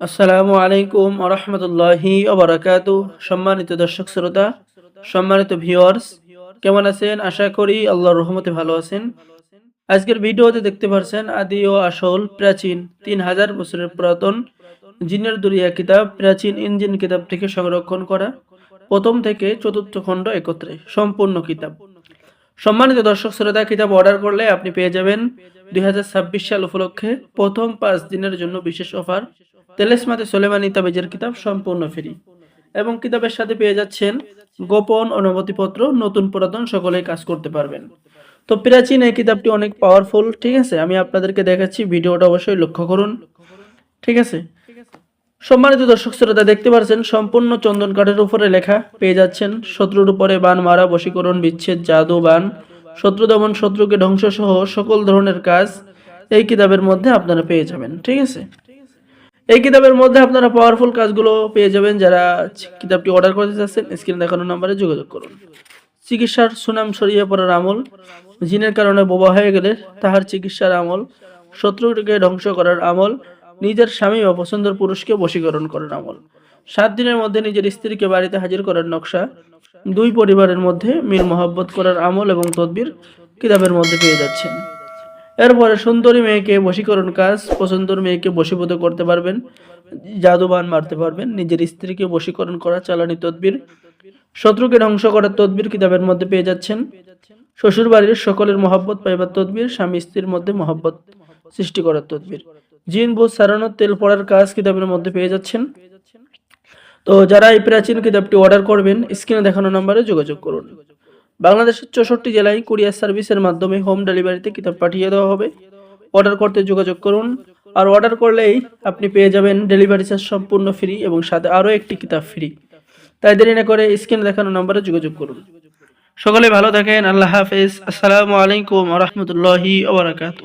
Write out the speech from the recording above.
আসসালামু আলাইকুম আরহামতুল্লাহি ওবরাকাত সম্মানিত দর্শক শ্রোতা, সম্মানিত ভিউয়ার্স কেমন আছেন? আশা করি আল্লাহর রহমতে ভালো আছেন। আজকের ভিডিওতে দেখতে পারছেন আদি ও আসল প্রাচীন তিন হাজার বছরের পুরাতন জিনের দুরিয়া কিতাব, প্রাচীন ইঞ্জিন কিতাব থেকে সংরক্ষণ করা, প্রথম থেকে চতুর্থ খণ্ড একত্রে সম্পূর্ণ কিতাব। সম্মানিত দর্শক শ্রোতা, কিতাব অর্ডার করলে আপনি পেয়ে যাবেন দুই হাজার ছাব্বিশ সাল উপলক্ষে প্রথম পাঁচ দিনের জন্য বিশেষ অফার। তেলেসমাতে সোলেমানি তাবেজের কিতাব সম্পূর্ণ ফ্রি। এবং কিতাবের সাথে পেয়ে যাচ্ছেন গোপন অনুমতিপত্র, নতুন পুরাতন, সকলেই কাজ করতে পারবেন। তো প্রাচীন এই কিতাবটি অনেক পাওয়ারফুল ঠিক আছে? আমি আপনাদেরকে দেখাচ্ছি, ভিডিওটা অবশ্যই লক্ষ্য করুন। ঠিক আছে? সম্মানিত দর্শক শ্রোতা, দেখতে পাচ্ছেন, সম্পূর্ণ চন্দন কাঠের উপরে লেখা পেয়ে যাচ্ছেন, শত্রুর উপরে বান মারা, বশীকরণ, বিচ্ছেদ, জাদু, বান, শত্রু দমন, শত্রুকে ধ্বংস সহ সকল ধরনের কাজ এই কিতাবের মধ্যে আপনারা পেয়ে যাবেন। ঠিক আছে? এই কিতাবের মধ্যে আপনারা পাওয়ারফুল কাজগুলো পেয়ে যাবেন যারা কিতাবটি অর্ডার করতে চাচ্ছেন। স্ক্রিনে দেখানো নাম্বারে যোগাযোগ করুন। চিকিৎসার সুনাম ছড়িয়ে পড়ার আমল, জিনের কারণে বোবা হয়ে গেলে তাহার চিকিৎসার আমল শত্রুকে ধ্বংস করার আমল, নিজের স্বামী বা পছন্দের পুরুষকে বশীকরণ করার আমল। সাত দিনের মধ্যে নিজের স্ত্রীকে বাড়িতে হাজির করার নকশা, দুই পরিবারের মধ্যে মিল মহাব্বত করার আমল এবং তদবির কিতাবের মধ্যে পেয়ে যাচ্ছেন। এরপরে সুন্দরী মেয়েকে বশীকরণ কাজ, পছন্দের মেয়েকে বশীভূত করতে পারবেন, জাদুবান মারতে পারবেন, নিজের স্ত্রীকে বশীকরণ করা, চালানি তদবির, শত্রুকে ধ্বংস করার তদবির কিতাবের মধ্যে পেয়ে যাচ্ছেন। শ্বশুর বাড়ির সকলের মহব্বত পাইবার তদবির, স্বামী স্ত্রীর মধ্যে মহব্বত সৃষ্টি করার তদবির। জিন বুঝ সারানোর তেল পড়ার কাজ কিতাবের মধ্যে পেয়ে যাচ্ছেন। তো যারা এই প্রাচীন কিতাবটি অর্ডার করবেন স্ক্রিনে দেখানো নম্বরে যোগাযোগ করুন। বাংলাদেশের চৌষট্টি জেলায় কুরিয়ার সার্ভিসের মাধ্যমে হোম ডেলিভারিতে কিতাব পাঠিয়ে দেওয়া হবে। অর্ডার করতে যোগাযোগ করুন। আর অর্ডার করলেই আপনি পেয়ে যাবেন ডেলিভারি চার্জ সম্পূর্ণ ফ্রি এবং সাথে আরও একটি কিতাব ফ্রি। তাই দেরি না করে স্ক্রিনে দেখানো নম্বরে যোগাযোগ করুন। সকলে ভালো থাকেন। আল্লাহ হাফেজ। আসসালামু আলাইকুম রহমতুল্লাহি ওবরাকাতু